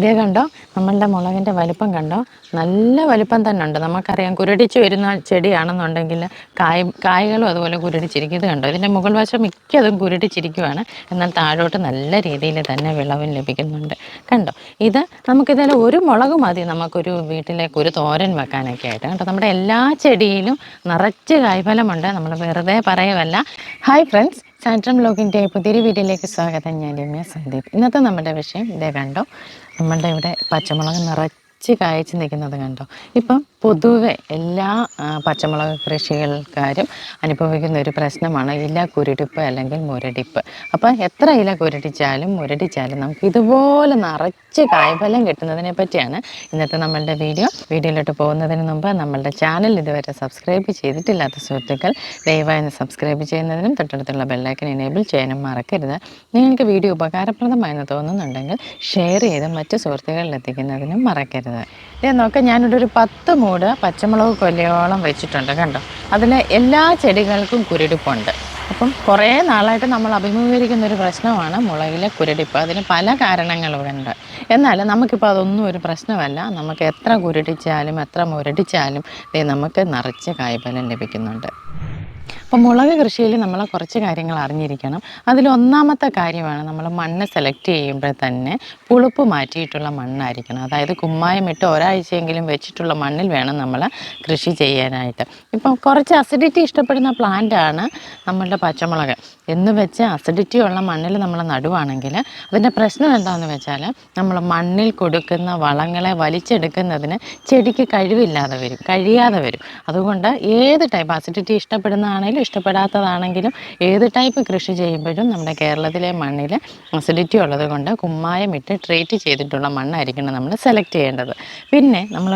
ഇതേ കണ്ടോ? നമ്മളുടെ മുളകിന്റെ വലുപ്പം കണ്ടോ? നല്ല വലുപ്പം തന്നെ ഉണ്ട്. നമുക്കറിയാം കുരടിച്ച് വരുന്ന ചെടിയാണെന്നുണ്ടെങ്കിൽ കായ് കായ്കളും അതുപോലെ കുരടിച്ചിരിക്കും ഇത് കണ്ടോ? ഇതിന്റെ മുകൾ വശം മിക്കതും കുരടിച്ചിരിക്കുവാണ്. എന്നാൽ താഴോട്ട് നല്ല രീതിയിൽ തന്നെ വിളവും ലഭിക്കുന്നുണ്ട്. കണ്ടോ? ഇത് നമുക്കിതിൽ ഒരു മുളക് മതി. നമുക്കൊരു വീട്ടിലേക്ക് ഒരു തോരൻ വെക്കാനൊക്കെ ആയിട്ട്. കേട്ടോ നമ്മുടെ എല്ലാ ചെടിയിലും നിറച്ച് കായ്ഫലമുണ്ട്. നമ്മൾ വെറുതെ പറയുമല്ല ഹായ് ഫ്രണ്ട്സ് സാൻട്രം ബ്ലോഗിന്റെ പുതിയൊരു വീഡിയോയിലേക്ക് സ്വാഗതം. ഞാൻ രമ്യ സന്ദീപ്. ഇന്നത്തെ നമ്മുടെ വിഷയം ഇതേ കണ്ടോ? നമ്മളുടെ ഇവിടെ പച്ചമുളക് നിറച്ച് കായച്ച് നിൽക്കുന്നത് കണ്ടോ? ഇപ്പം പൊതുവെ എല്ലാ പച്ചമുളക് കൃഷികൾക്കാരും അനുഭവിക്കുന്ന ഒരു പ്രശ്നമാണ് ഇല കുരുടിപ്പ് അല്ലെങ്കിൽ മുരടിപ്പ്. അപ്പം എത്ര ഇല കുരുടിച്ചാലും മുരടിച്ചാലും നമുക്ക് ഇതുപോലെ നിറച്ച് കായ്ഫലം കിട്ടുന്നതിനെ പറ്റിയാണ് ഇന്നത്തെ നമ്മളുടെ വീഡിയോ. വീഡിയോയിലോട്ട് പോകുന്നതിന് മുമ്പ് നമ്മളുടെ ചാനൽ ഇതുവരെ സബ്സ്ക്രൈബ് ചെയ്തിട്ടില്ലാത്ത സുഹൃത്തുക്കൾ ദയവായി സബ്സ്ക്രൈബ് ചെയ്യുന്നതിനും തൊട്ടടുത്തുള്ള ബെല്ലൈക്കൻ എനേബിൾ ചെയ്യാനും മറക്കരുത്. നിങ്ങൾക്ക് വീഡിയോ ഉപകാരപ്രദമായെന്ന് തോന്നുന്നുണ്ടെങ്കിൽ ഷെയർ ചെയ്ത് മറ്റ് സുഹൃത്തുക്കളിൽ എത്തിക്കുന്നതിനും മറക്കരുത്. ഇത് നോക്കാം ഞാനിവിടെ ഒരു പത്ത് മൂട് പച്ചമുളക് കൊല്ലയോളം വെച്ചിട്ടുണ്ട് കണ്ടോ? അതിൽ എല്ലാ ചെടികൾക്കും കുരുടിപ്പുണ്ട്. അപ്പം കുറേ നാളായിട്ട് നമ്മൾ അഭിമുഖീകരിക്കുന്ന ഒരു പ്രശ്നമാണ് മുളകിലെ കുരുടിപ്പ്. അതിന് പല കാരണങ്ങളുണ്ട്. എന്നാൽ നമുക്കിപ്പോൾ അതൊന്നും ഒരു പ്രശ്നമല്ല. നമുക്ക് എത്ര കുരുടിച്ചാലും എത്ര മുരടിച്ചാലും നമുക്ക് നിറച്ച് കായ്ഫലം ലഭിക്കുന്നുണ്ട്. അപ്പോൾ മുളക് കൃഷിയിൽ നമ്മൾ കുറച്ച് കാര്യങ്ങൾ അറിഞ്ഞിരിക്കണം. അതിൽ ഒന്നാമത്തെ കാര്യമാണ് നമ്മൾ മണ്ണ് സെലക്ട് ചെയ്യുമ്പോൾ തന്നെ പുളിപ്പ് മാറ്റിയിട്ടുള്ള മണ്ണായിരിക്കണം. അതായത് കുമ്മായം ഇട്ട് ഒരാഴ്ചയെങ്കിലും വെച്ചിട്ടുള്ള മണ്ണിൽ വേണം നമ്മൾ കൃഷി ചെയ്യാനായിട്ട്. ഇപ്പം കുറച്ച് അസിഡിറ്റി ഇഷ്ടപ്പെടുന്ന പ്ലാന്റാണ് നമ്മളുടെ പച്ചമുളക്. എന്ന് വെച്ച് അസിഡിറ്റി ഉള്ള മണ്ണിൽ നമ്മൾ നടുവാണെങ്കിൽ അതിന്റെ പ്രശ്നം എന്താണെന്ന് വെച്ചാൽ നമ്മൾ മണ്ണിൽ കൊടുക്കുന്ന വളങ്ങളെ വലിച്ചെടുക്കുന്നതിന് ചെടിക്ക് കഴിവില്ലാതെ വരും കഴിയാതെ വരും. അതുകൊണ്ട് ഏത് ടൈപ്പ് അസിഡിറ്റി ഇഷ്ടപ്പെടുന്നതാണെങ്കിലും ഇഷ്ടപ്പെടാത്തതാണെങ്കിലും ഏത് ടൈപ്പ് കൃഷി ചെയ്യുമ്പോഴും നമ്മുടെ കേരളത്തിലെ മണ്ണിൽ അസിഡിറ്റി ഉള്ളത് കൊണ്ട് കുമ്മായം ഇട്ട് ട്രീറ്റ് ചെയ്തിട്ടുള്ള മണ്ണായിരിക്കണം നമ്മൾ സെലക്ട് ചെയ്യേണ്ടത്. പിന്നെ നമ്മൾ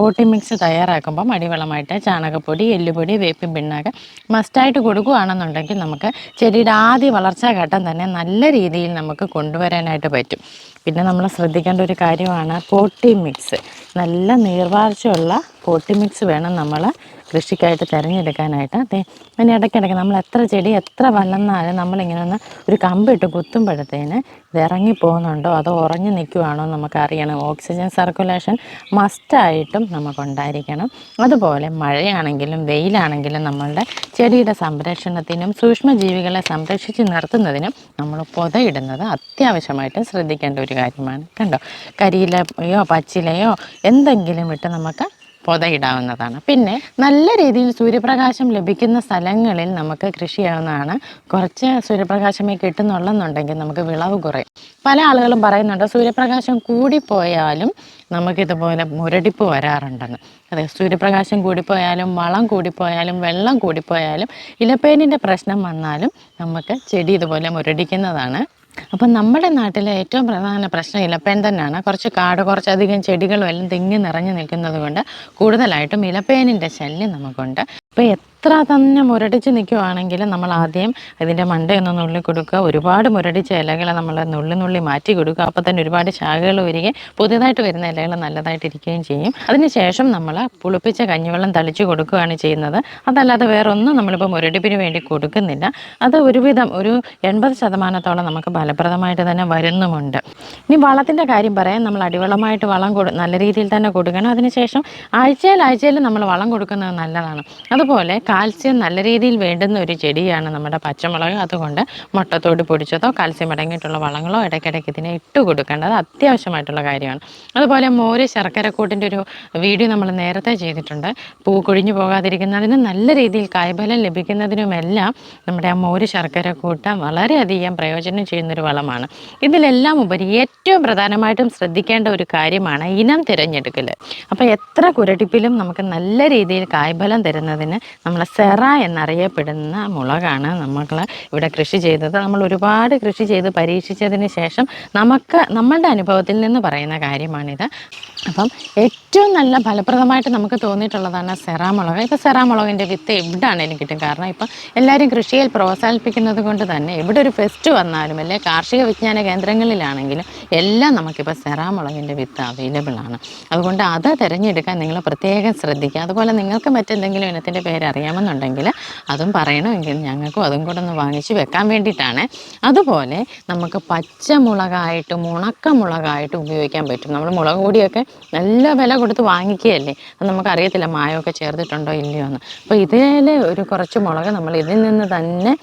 പോട്ടി മിക്സ് തയ്യാറാക്കുമ്പം അടിവളമായിട്ട് ചാണകപ്പൊടി എല്ലുപൊടി വേപ്പിൻ പിണ്ണാക്ക് മസ്റ്റായിട്ട് കൊടുക്കുകയാണെന്നുണ്ടെങ്കിൽ നമുക്ക് ചെടിയുടെ ആദ്യ വളർച്ചാ ഘട്ടം തന്നെ നല്ല രീതിയിൽ നമുക്ക് കൊണ്ടുവരാനായിട്ട് പറ്റും. പിന്നെ നമ്മൾ ശ്രദ്ധിക്കേണ്ട ഒരു കാര്യമാണ് പോട്ടി മിക്സ് നല്ല നീർവാർച്ചയുള്ള പോട്ടി മിക്സ് വേണം നമ്മൾ കൃഷിക്കായിട്ട് തിരഞ്ഞെടുക്കാനായിട്ട് അതെ അതിന് ഇടയ്ക്കിടയ്ക്ക് നമ്മൾ എത്ര ചെടി എത്ര വളർന്നാലും നമ്മളിങ്ങനെ ഒന്ന് ഒരു കമ്പിട്ട് കുത്തുമ്പോഴത്തേന് ഇത് ഇറങ്ങി പോകുന്നുണ്ടോ? അതോ ഉറഞ്ഞു നിൽക്കുവാണോ നമുക്കറിയണം. നമുക്ക് ഓക്സിജൻ സർക്കുലേഷൻ മസ്റ്റായിട്ടും നമുക്കുണ്ടായിരിക്കണം. അതുപോലെ മഴയാണെങ്കിലും വെയിലാണെങ്കിലും നമ്മളുടെ ചെടിയുടെ സംരക്ഷണത്തിനും സൂക്ഷ്മജീവികളെ സംരക്ഷിച്ച് നിർത്തുന്നതിനും നമ്മൾ പുതയിടുന്നത് അത്യാവശ്യമായിട്ട് ശ്രദ്ധിക്കേണ്ട ഒരു കാര്യമാണ്. കണ്ടോ? കരിയിലയോ പച്ചിലയോ എന്തെങ്കിലും ഇട്ട് നമുക്ക് പൊതയിടാവുന്നതാണ്. പിന്നെ നല്ല രീതിയിൽ സൂര്യപ്രകാശം ലഭിക്കുന്ന സ്ഥലങ്ങളിൽ നമുക്ക് കൃഷി ചെയ്യാവുന്നതാണ്. കുറച്ച് സൂര്യപ്രകാശമേ കിട്ടുന്നുള്ളെന്നുണ്ടെങ്കിൽ നമുക്ക് വിളവ് കുറയും. പല ആളുകളും പറയുന്നുണ്ട് സൂര്യപ്രകാശം കൂടിപ്പോയാലും നമുക്കിതുപോലെ മുരടിപ്പ് വരാറുണ്ടെന്ന്. അതെ സൂര്യപ്രകാശം കൂടിപ്പോയാലും വളം കൂടിപ്പോയാലും വെള്ളം കൂടിപ്പോയാലും ഇലപ്പേനിന്റെ പ്രശ്നം വന്നാലും നമുക്ക് ചെടി ഇതുപോലെ മുരടിക്കുന്നതാണ് അപ്പം നമ്മുടെ നാട്ടിലെ ഏറ്റവും പ്രധാന പ്രശ്നം ഇലപ്പേൻ തന്നെയാണ്. കുറച്ച് കാട് കുറച്ചധികം ചെടികളും എല്ലാം തിങ്ങി നിറഞ്ഞു നിൽക്കുന്നത് കൊണ്ട് കൂടുതലായിട്ടും ഇലപ്പേനിന്റെ ശല്യം നമുക്കുണ്ട്. അപ്പോൾ എത്ര തന്നെ മുരടിച്ച് നിൽക്കുവാണെങ്കിൽ നമ്മൾ ആദ്യം ഇതിന്റെ മണ്ടയൊന്ന് നുള്ളി കൊടുക്കുക. ഒരുപാട് മുരടിച്ച ഇലകളെ നമ്മൾ നുള്ളി നുള്ളി മാറ്റി കൊടുക്കുക. അപ്പോൾ തന്നെ ഒരുപാട് ശാഖകൾ വരികയും പുതിയതായിട്ട് വരുന്ന ഇലകൾ നല്ലതായിട്ടിരിക്കുകയും ചെയ്യും. അതിനുശേഷം നമ്മൾ പുളിപ്പിച്ച കഞ്ഞിവെള്ളം തളിച്ച് കൊടുക്കുകയാണ് ചെയ്യുന്നത്. അതല്ലാതെ വേറെ ഒന്നും നമ്മളിപ്പോൾ മുരടിപ്പിന് വേണ്ടി കൊടുക്കുന്നില്ല. അത് ഒരുവിധം ഒരു എൺപത് ശതമാനത്തോളം നമുക്ക് ഫലപ്രദമായിട്ട് തന്നെ വരുന്നുമുണ്ട്. ഇനി വളത്തിന്റെ കാര്യം പറയാം. നമ്മൾ അടിവളമായിട്ട് വളം കൊടു നല്ല രീതിയിൽ തന്നെ കൊടുക്കണം. അതിനുശേഷം ആഴ്ചയിൽ ആഴ്ചയിൽ നമ്മൾ വളം കൊടുക്കുന്നത് നല്ലതാണ്. അതുപോലെ കാൽസ്യം നല്ല രീതിയിൽ വേണ്ടുന്ന ഒരു ചെടിയാണ് നമ്മുടെ പച്ചമുളക്. അതുകൊണ്ട് മുട്ടത്തോട് പൊടിച്ചതോ കാൽസ്യം അടങ്ങിയിട്ടുള്ള വളങ്ങളോ ഇടയ്ക്കിടയ്ക്ക് ഇതിനെ ഇട്ട് കൊടുക്കേണ്ടത് അത്യാവശ്യമായിട്ടുള്ള കാര്യമാണ്. അതുപോലെ മോര് ശർക്കരക്കൂട്ടിന്റെ ഒരു വീഡിയോ നമ്മൾ നേരത്തെ ചെയ്തിട്ടുണ്ട്. പൂ കൊഴിഞ്ഞു പോകാതിരിക്കുന്നതിനും നല്ല രീതിയിൽ കായ്ഫലം ലഭിക്കുന്നതിനുമെല്ലാം നമ്മുടെ ആ മോര് ശർക്കരക്കൂട്ട വളരെയധികം പ്രയോജനം ചെയ്യുന്നൊരു വളമാണ്. ഇതിലെല്ലാം ഉപരി ഏറ്റവും പ്രധാനമായിട്ടും ശ്രദ്ധിക്കേണ്ട ഒരു കാര്യമാണ് ഇനം തിരഞ്ഞെടുക്കൽ അപ്പോൾ എത്ര കുരടിപ്പിലും നമുക്ക് നല്ല രീതിയിൽ കായ്ഫലം തരുന്നതിന് നമ്മൾ സെറ എന്നറിയപ്പെടുന്ന മുളകാണ് നമ്മൾ ഇവിടെ കൃഷി ചെയ്തത്. നമ്മൾ ഒരുപാട് കൃഷി ചെയ്ത് പരീക്ഷിച്ചതിന് ശേഷം നമുക്ക് നമ്മളുടെ അനുഭവത്തിൽ നിന്ന് പറയുന്ന കാര്യമാണിത്. അപ്പം ഏറ്റവും നല്ല ഫലപ്രദമായിട്ട് നമുക്ക് തോന്നിയിട്ടുള്ളതാണ് സെറാ മുളക്. ഇപ്പോൾ സെറാ മുളകിന്റെ വിത്ത് എവിടെയാണെങ്കിലും കിട്ടും? കാരണം ഇപ്പം എല്ലാവരും കൃഷിയിൽ പ്രോത്സാഹിപ്പിക്കുന്നത് കൊണ്ട് തന്നെ എവിടെ ഒരു ഫെസ്റ്റ് വന്നാലും അല്ലെ കാർഷിക വിജ്ഞാന കേന്ദ്രങ്ങളിലാണെങ്കിലും എല്ലാം നമുക്കിപ്പോൾ സെറാ മുളകിന്റെ വിത്ത് അവൈലബിൾ ആണ് അതുകൊണ്ട് അത് തിരഞ്ഞെടുക്കാൻ നിങ്ങൾ പ്രത്യേകം ശ്രദ്ധിക്കുക. അതുപോലെ നിങ്ങൾക്ക് മറ്റെന്തെങ്കിലും ഇനത്തിന്റെ പേര് അറിയാം അറിയാമെന്നുണ്ടെങ്കിൽ അതും പറയണമെങ്കിൽ ഞങ്ങൾക്കും അതും കൂടെ ഒന്ന് വാങ്ങിച്ച് വെക്കാൻ വേണ്ടിയിട്ടാണ്. അതുപോലെ നമുക്ക് പച്ചമുളകായിട്ടും ഉണക്കമുളകായിട്ടും ഉപയോഗിക്കാൻ പറ്റും. നമ്മൾ മുളക് പൊടിയൊക്കെ നല്ല വില കൊടുത്ത് വാങ്ങിക്കുകയല്ലേ? അത് നമുക്കറിയത്തില്ല മായമൊക്കെ ചേർത്തിട്ടുണ്ടോ ഇല്ലയോ എന്ന്. അപ്പോൾ ഇതിൽ ഒരു കുറച്ച് മുളക് നമ്മൾ ഇതിൽ നിന്ന് തന്നെ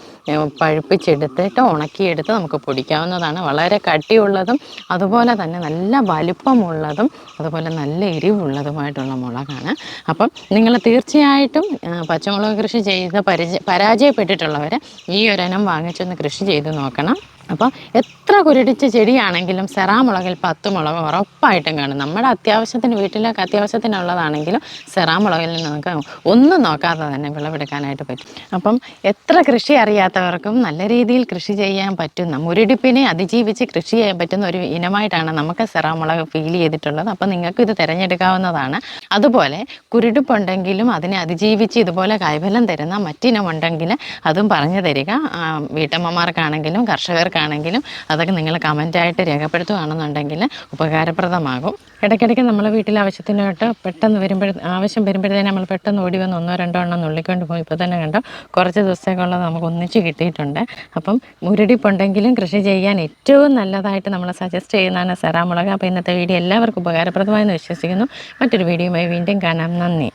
പഴുപ്പിച്ചെടുത്തിട്ട് ഉണക്കിയെടുത്ത് നമുക്ക് പൊടിക്കാവുന്നതാണ്. വളരെ കട്ടിയുള്ളതും അതുപോലെ തന്നെ നല്ല വലുപ്പമുള്ളതും അതുപോലെ നല്ല എരിവുള്ളതുമായിട്ടുള്ള മുളകാണ്. അപ്പം നിങ്ങൾ തീർച്ചയായിട്ടും ആ, പച്ചമുളക് കൃഷി ചെയ്ത് പരിചയ പരാജയപ്പെട്ടിട്ടുള്ളവർ ഈ ഒരെണ്ണം വാങ്ങിച്ചൊന്ന് കൃഷി ചെയ്ത് നോക്കണം. അപ്പോൾ എത്ര കുരുടിച്ച ചെടിയാണെങ്കിലും സെറാമുളകിൽ പത്ത് മുളക് ഉറപ്പായിട്ടും കാണും. നമ്മുടെ അത്യാവശ്യത്തിന് വീട്ടിലൊക്കെ അത്യാവശ്യത്തിനുള്ളതാണെങ്കിലും സെറാമുളകിൽ നമുക്ക് ഒന്നും നോക്കാതെ തന്നെ വിളവെടുക്കാനായിട്ട് പറ്റും. അപ്പം എത്ര കൃഷി അറിയാത്തവർക്കും നല്ല രീതിയിൽ കൃഷി ചെയ്യാൻ പറ്റുന്ന മുരടിപ്പിനെ അതിജീവിച്ച് കൃഷി ചെയ്യാൻ പറ്റുന്ന ഒരു ഇനമായിട്ടാണ് നമുക്ക് സെറാമുളക് ഫീൽ ചെയ്തിട്ടുള്ളത്. അപ്പം നിങ്ങൾക്ക് ഇത് തിരഞ്ഞെടുക്കാവുന്നതാണ്. അതുപോലെ കുരുടിപ്പുണ്ടെങ്കിലും അതിനെ അതിജീവിച്ച് ഇതുപോലെ കൈഫലം തരുന്ന മറ്റിനമുണ്ടെങ്കിൽ അതും പറഞ്ഞു തരിക. വീട്ടമ്മമാർക്കാണെങ്കിലും കർഷകർക്കാണെങ്കിലും അതൊക്കെ നിങ്ങൾ കമന്റായിട്ട് രേഖപ്പെടുത്തുകയാണെന്നുണ്ടെങ്കിൽ ഉപകാരപ്രദമാകും. ഇടയ്ക്കിടയ്ക്ക് നമ്മൾ വീട്ടിൽ ആവശ്യത്തിനായിട്ട് പെട്ടെന്ന് വരുമ്പോഴേ ആവശ്യം വരുമ്പോഴത്തേനും നമ്മൾ പെട്ടെന്ന് ഓടി വന്ന് ഒന്നോ രണ്ടോ എണ്ണം നുള്ളിക്കൊണ്ട് പോയി. ഇപ്പോൾ തന്നെ കണ്ടോ? കുറച്ച് ദിവസത്തേക്കുള്ളത് നമുക്ക് ഒന്നിച്ച് കിട്ടിയിട്ടുണ്ട്. അപ്പം മുരടിപ്പുണ്ടെങ്കിലും കൃഷി ചെയ്യാൻ ഏറ്റവും നല്ലതായിട്ട് നമ്മൾ സജസ്റ്റ് ചെയ്യുന്നതാണ് സെറാമുളക് അപ്പോൾ ഇന്നത്തെ വീഡിയോ എല്ലാവർക്കും ഉപകാരപ്രദമായെന്ന് വിശ്വസിക്കുന്നു. മറ്റൊരു വീഡിയോയുമായി വീണ്ടും കാണാം. നന്ദി.